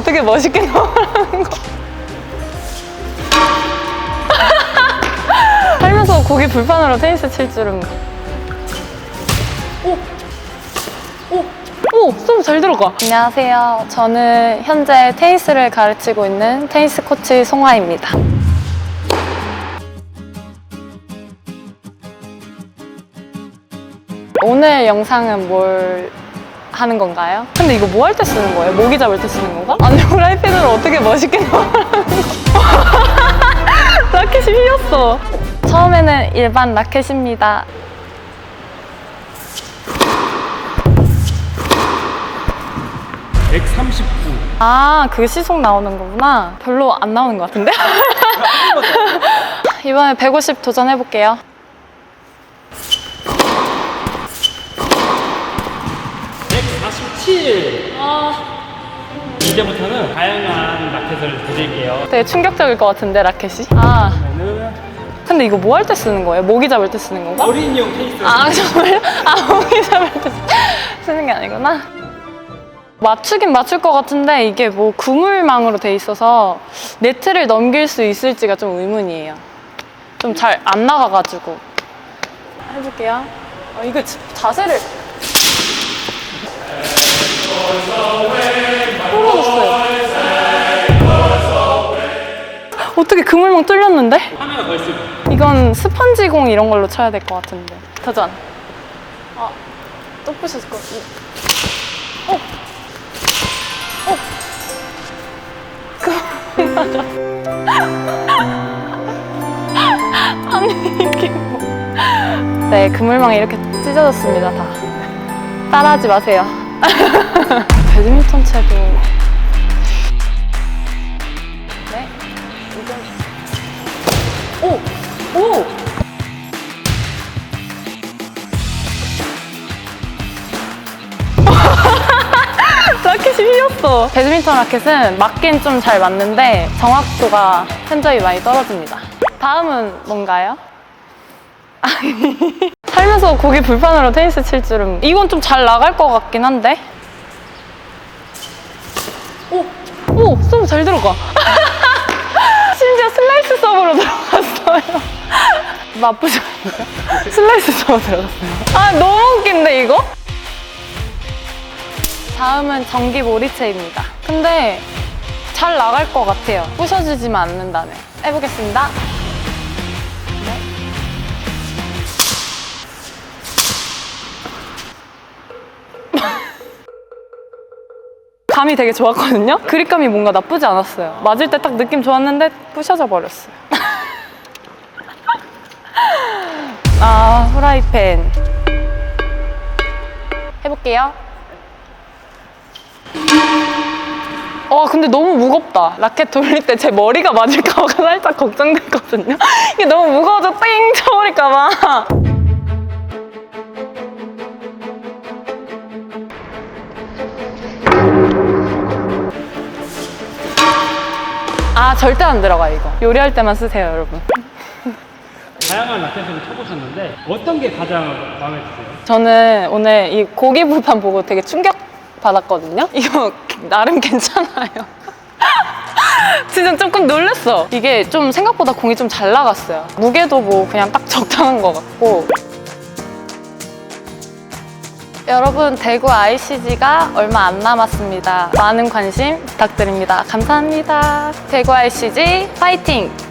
어떻게 멋있게 넣으라는 거. 살면서 고기 불판으로 테니스 칠 줄은. 오! 오! 오! 수업 잘 들어가. 안녕하세요. 저는 현재 테니스를 가르치고 있는 테니스 코치 송아입니다. 오늘 영상은 뭘 하는 건가요? 근데 이거 뭐 할 때 쓰는 거예요? 모기 잡을 때 쓰는 건가? 아니 프라이팬으로 어떻게 멋있게 거 라켓이 휘었어 처음에는 일반 라켓입니다 139. 아, 그 시속 나오는 거구나. 별로 안 나오는 것 같은데? 이번에 150 도전해볼게요. 147. 이제부터는 다양한 라켓을 드릴게요. 되게 충격적일 것 같은데, 라켓이? 아, 저는 근데 이거 뭐 할 때 쓰는 거예요? 모기 잡을 때 쓰는 건가? 어린이용 테니스. 아, 정말요? 아, 모기 잡을 때 쓰- 쓰는 게 아니구나. 맞추긴 맞출 것 같은데 이게 뭐 그물망으로 돼 있어서 네트를 넘길 수 있을지가 좀 의문이에요. 좀 잘 안 나가가지고. 해볼게요. 어, 이거 자- 자세를. 어떻게 그물망 뚫렸는데? 있을 거예요. 이건 스펀지공 이런 걸로 쳐야 될 것 같은데. 도전. 아, 또 부셨을 것 같은데. 어? 어? 그, 맞아. 아니, 이게 뭐. 네, 그물망이 이렇게 찢어졌습니다, 다. 따라하지 마세요. 배드민턴 채도. 네, 이거. 오! 오! 라켓이 휘었어. 배드민턴 라켓은 맞긴 좀 잘 맞는데 정확도가 현저히 많이 떨어집니다. 다음은 뭔가요? 아니, 살면서 고기 불판으로 테니스 칠 줄은 이건 좀 잘 나갈 것 같긴 한데. 오! 오! 서브 잘 들어가. 심지어 슬라이스 서브로 들어갔어요. 나쁘지 않아요? 슬라이스 서브 들어갔어요. 아, 너무 웃긴데, 이거? 다음은 전기 모리체입니다. 근데 잘 나갈 것 같아요. 부셔지지만 않는다면. 해보겠습니다. 감이 되게 좋았거든요? 그립감이 뭔가 나쁘지 않았어요. 맞을 때 딱 느낌 좋았는데 부셔져 버렸어요. 아, 후라이팬. 해볼게요. 어, 근데 너무 무겁다. 라켓 돌릴 때 제 머리가 맞을까 봐 살짝 걱정됐거든요. 이게 너무 무거워서 띵 쳐버릴까 봐. 아, 절대 안 들어가, 이거. 요리할 때만 쓰세요, 여러분. 다양한 라켓을 쳐보셨는데 어떤 게 가장 마음에 드세요? 저는 오늘 이 고기 불판 보고 되게 충격 받았거든요. 이거 나름 괜찮아요. 진짜 조금 놀랐어. 이게 좀 생각보다 공이 좀 잘 나갔어요. 무게도 뭐 그냥 딱 적당한 것 같고. 여러분, 대구 ICG가 얼마 안 남았습니다. 많은 관심 부탁드립니다. 감사합니다. 대구 ICG 파이팅!